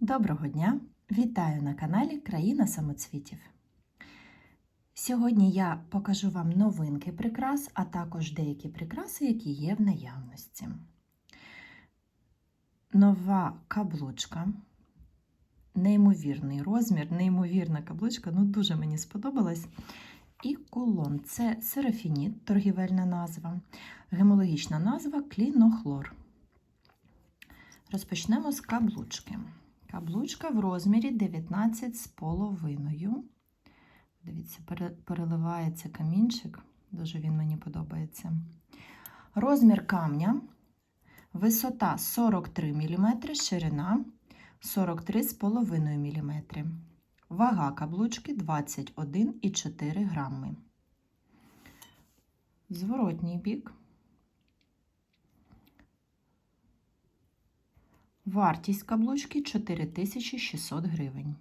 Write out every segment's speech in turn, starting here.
Доброго дня! Вітаю на каналі Країна самоцвітів. Сьогодні я покажу вам новинки прикрас, а також деякі прикраси, які є в наявності. Нова каблучка, неймовірний розмір, неймовірна каблучка, ну дуже мені сподобалась. І кулон це серафініт, торгівельна назва, гемологічна назва клінохлор. Розпочнемо з каблучки. Каблучка в розмірі 19 з половиною. Дивіться, переливається камінчик, дуже він мені подобається. Розмір камня, висота 43 мм, ширина 43,5 мм. Вага каблучки 21,4 грами. Зворотній бік. Вартість каблучки 4600 гривень.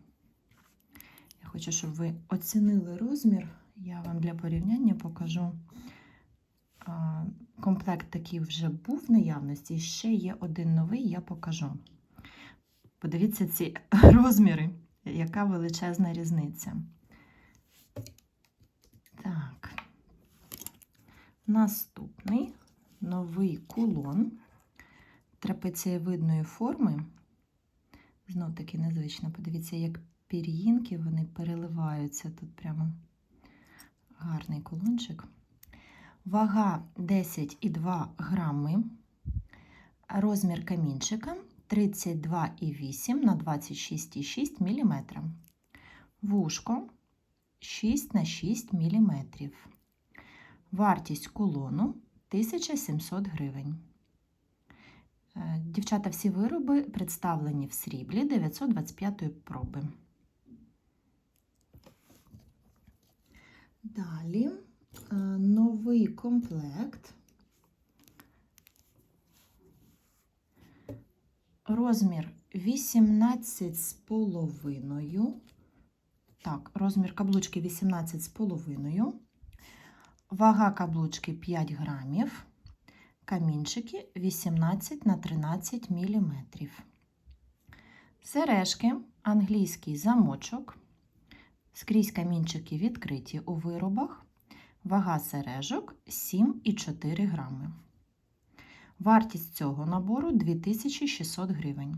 Я хочу, щоб ви оцінили розмір. Я вам для порівняння покажу. Комплект такий вже був в наявності, ще є один новий, я покажу. Подивіться ці розміри, яка величезна різниця. Так, наступний новий кулон трапецієвидної форми. Знов таки незвично. Подивіться, як пір'їнки вони переливаються. Тут прямо гарний колончик. Вага 10,2 грами. Розмір камінчика 32,8 на 26,6 мм. Вушко 6 на 6 мм. Вартість кулону 1700 гривень. Дівчата, всі вироби представлені в сріблі 925 проби. Далі новий комплект. Розмір 18 з половиною. Так, розмір каблучки 18 з половиною. Вага каблучки 5 грамів камінчики 18 на 13 мм. Сережки, англійський замочок. Скрізь камінчики відкриті у виробах. Вага сережок 7,4 грами. Вартість цього набору 2600 гривень.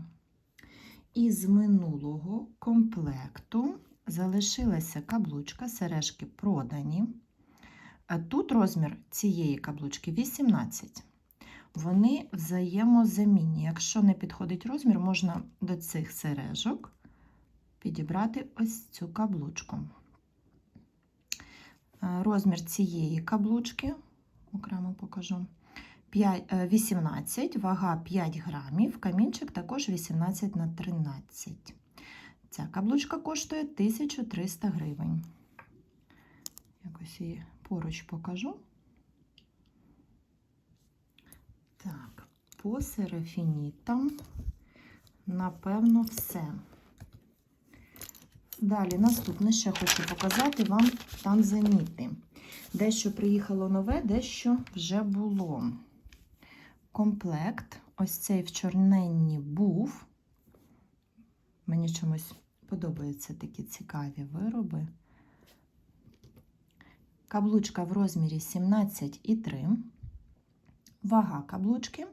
Із минулого комплекту залишилася каблучка, сережки продані. Тут розмір цієї каблучки 18 вони взаємозамінні. Якщо не підходить розмір, можна до цих сережок підібрати ось цю каблучку. Е, розмір цієї каблучки, окремо покажу, 5, 18, е, вага 5 грамів, камінчик також 18 на 13. Ця каблучка коштує 1300 гривень. Якось її поруч покажу. Так, по серафінітам, напевно, все. Далі, наступне ще хочу показати вам танзаніти. Дещо приїхало нове, дещо вже було. Комплект, ось цей в чорненні був. Мені чомусь подобаються такі цікаві вироби. Каблучка в розмірі 17,3 Вага каблучки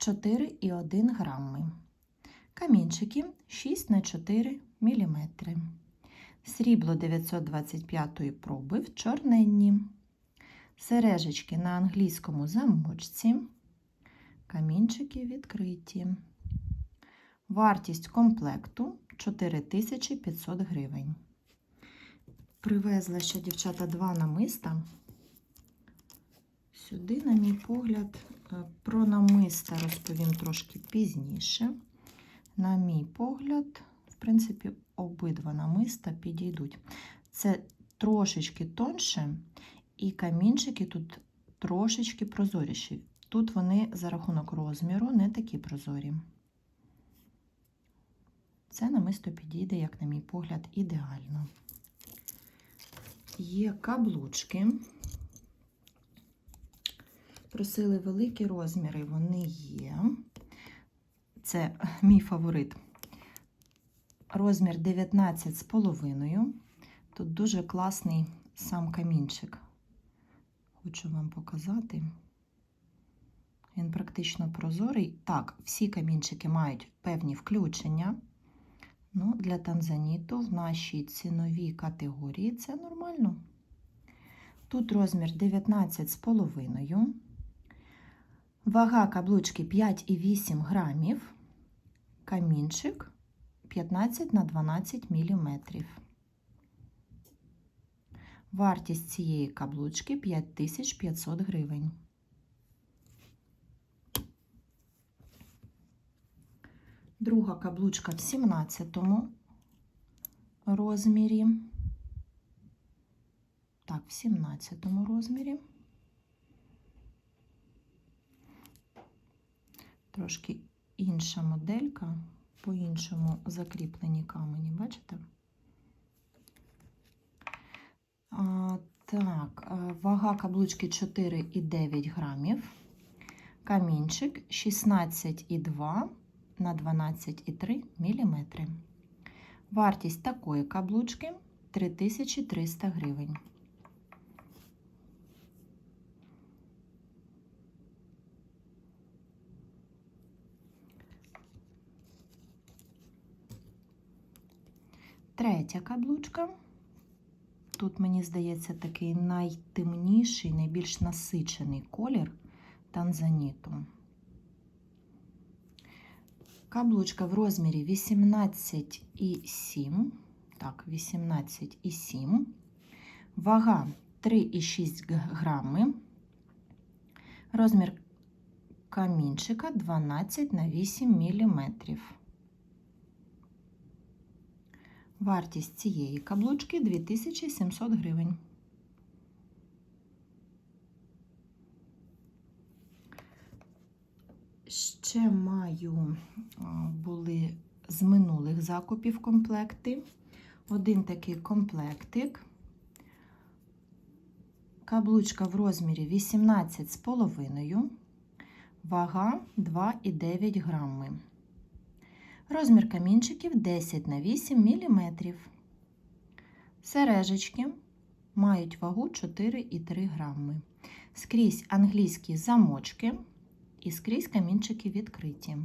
4,1 грами. Камінчики 6 на 4 мм. Срібло 925 проби в чорненні. Сережечки на англійському замочці. Камінчики відкриті. Вартість комплекту 4500 гривень. Привезла ще дівчата два намиста. Сюди, на мій погляд, про намиста розповім трошки пізніше. На мій погляд, в принципі, обидва намиста підійдуть. Це трошечки тонше, і камінчики тут трошечки прозоріші. Тут вони за рахунок розміру не такі прозорі. Це намисто підійде, як, на мій погляд, ідеально. Є каблучки. Просили великі розміри, вони є. Це мій фаворит. розмір 19,5. Тут дуже класний сам камінчик. Хочу вам показати. Він практично прозорий. Так, всі камінчики мають певні включення. Ну, для танзаніту в нашій ціновій категорії це нормально. Тут розмір 19,5. Вага каблучки 5,8 грамів. Камінчик 15 на 12 міліметрів. Вартість цієї каблучки 5500 гривень. Друга каблучка в 17 розмірі. Так, в 17 розмірі. Трошки інша моделька, по-іншому закріплені камені, бачите? А, так, вага каблучки 4,9 грамів. Камінчик 16,2 на 12,3 мм. Вартість такої каблучки 3300 гривень. Третя каблучка. Тут, мені здається, такий найтемніший, найбільш насичений колір танзаніту. Каблучка в розмірі 18,7. Так, 18,7. Вага 3,6 грами. Розмір камінчика 12 на 8 міліметрів. Вартість цієї каблучки 2700 гривень. Ще маю були з минулих закупів комплекти. Один такий комплектик. Каблучка в розмірі 18,5, вага 2,9 грами. Розмір камінчиків 10 на 8 мм. Сережечки мають вагу 4,3 грами. Скрізь англійські замочки і скрізь камінчики відкриті.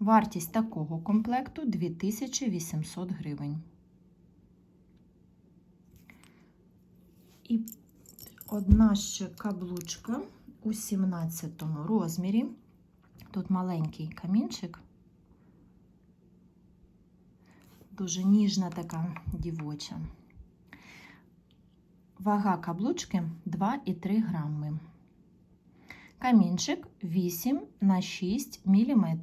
Вартість такого комплекту 2800 гривень. І одна ще каблучка у 17 розмірі. Тут маленький камінчик. Дуже ніжна така дівоча. Вага каблучки 2,3 грами. Камінчик 8 на 6 мм.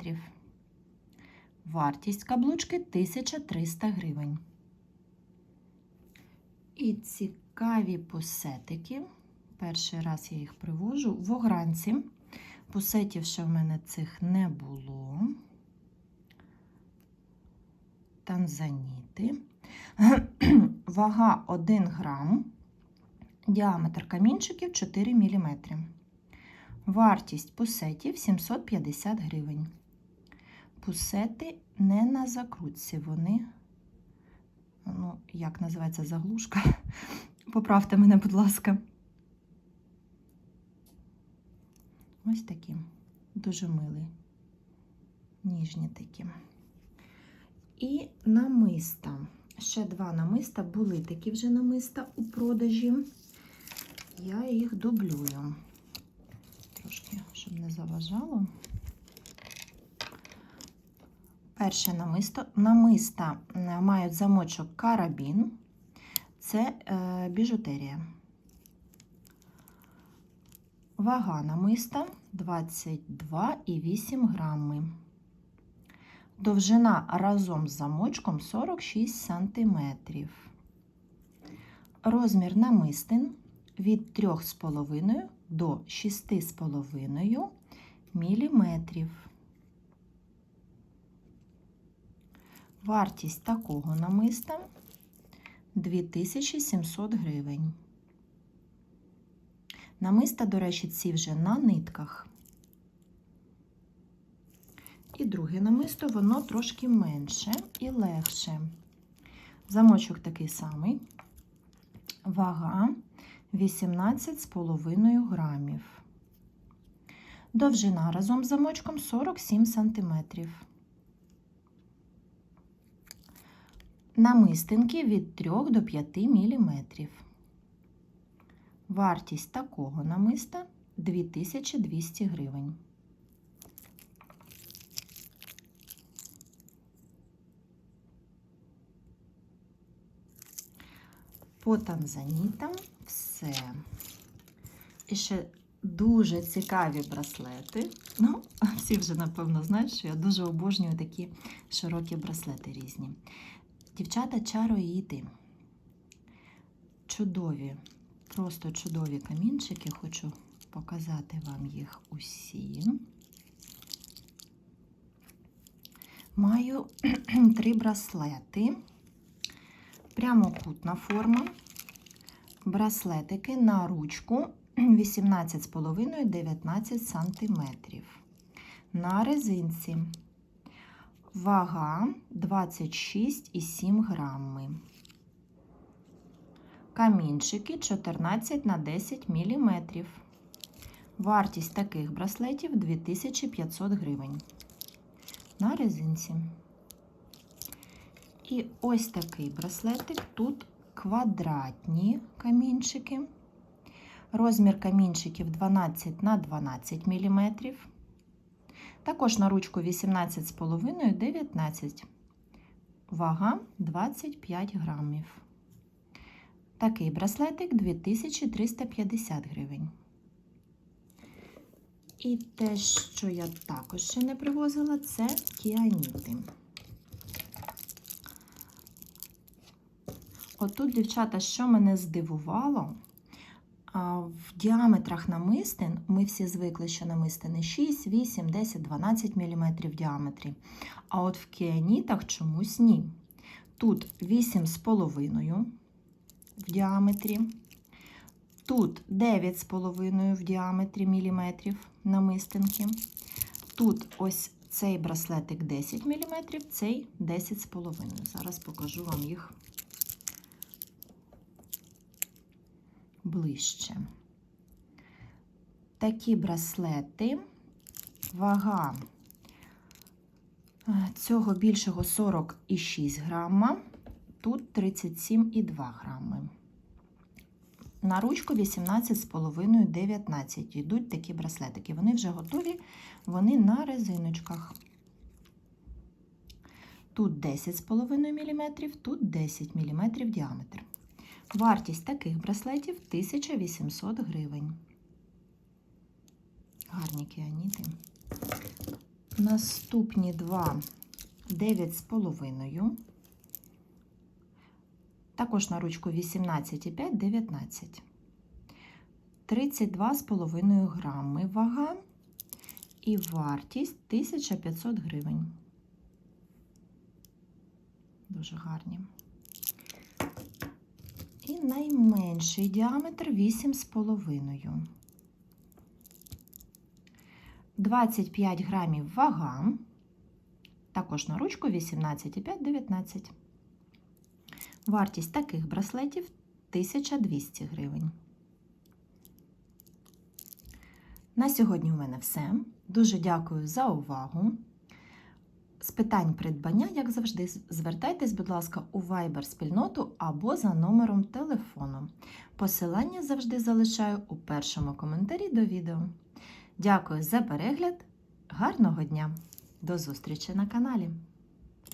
Вартість каблучки 1300 гривень. І цікаві пусетики. Перший раз я їх привожу в огранці. Пусетів ще в мене цих не було. Танзаніти. Вага 1 грам. Діаметр камінчиків 4 мм. Вартість пусетів 750 гривень. Пусети не на закрутці, вони, ну, як називається заглушка? Поправте мене, будь ласка. Ось такі. Дуже милі. Ніжні такі. І намиста. Ще два намиста, були такі вже намиста у продажі. Я їх дублюю. Трошки, щоб не заважало. Перше намисто. Намиста мають замочок карабін. Це е, біжутерія. Вага намиста 22,8 грами. Довжина разом з замочком 46 см. Розмір намистин від 3,5 до 6,5 мм. Вартість такого намиста 2700 гривень. Намиста, до речі, ці вже на нитках. І друге намисто, воно трошки менше і легше. Замочок такий самий. Вага 18,5 грамів. Довжина разом з замочком 47 сантиметрів. Намистинки від 3 до 5 міліметрів. Вартість такого намиста 2200 гривень. По танзанітам все. І ще дуже цікаві браслети. Ну, всі вже, напевно, знають, що я дуже обожнюю такі широкі браслети різні. Дівчата чароїти. Чудові, просто чудові камінчики. Хочу показати вам їх усі. Маю три браслети. Прямокутна форма. Браслетики на ручку 18,5-19 см. На резинці вага 26,7 грами. Камінчики 14 на 10 мм. Вартість таких браслетів 2500 гривень. На резинці. І ось такий браслетик. Тут квадратні камінчики. Розмір камінчиків 12 на 12 мм. Також на ручку 18,5-19. Вага 25 грамів. Такий браслетик 2350 гривень. І те, що я також ще не привозила, це кіаніти. Отут, дівчата, що мене здивувало, в діаметрах намистин ми всі звикли, що намистини 6, 8, 10, 12 мм в діаметрі. А от в кіанітах чомусь ні. Тут 8,5 в діаметрі, тут 9,5 в діаметрі міліметрів намистинки. Тут ось цей браслетик 10 мм, цей 10,5. Зараз покажу вам їх ближче. Такі браслети, вага е, цього більшого 40,6 грама, тут 37,2 грами. На ручку 18,5-19 йдуть такі браслетики. Вони вже готові, вони на резиночках. Тут 10,5 мм, тут 10 мм діаметр. Вартість таких браслетів 1800 гривень. Гарні кіаніти. Наступні два 9,5. Також на ручку 18,5-19. 32,5 грами вага і вартість 1500 гривень. Дуже гарні. Найменший діаметр 8,5. 25 грамів вага. Також на ручку 18,5-19. Вартість таких браслетів 1200 гривень. На сьогодні у мене все. Дуже дякую за увагу. З питань придбання, як завжди, звертайтесь, будь ласка, у Viber спільноту або за номером телефону. Посилання завжди залишаю у першому коментарі до відео. Дякую за перегляд! Гарного дня! До зустрічі на каналі!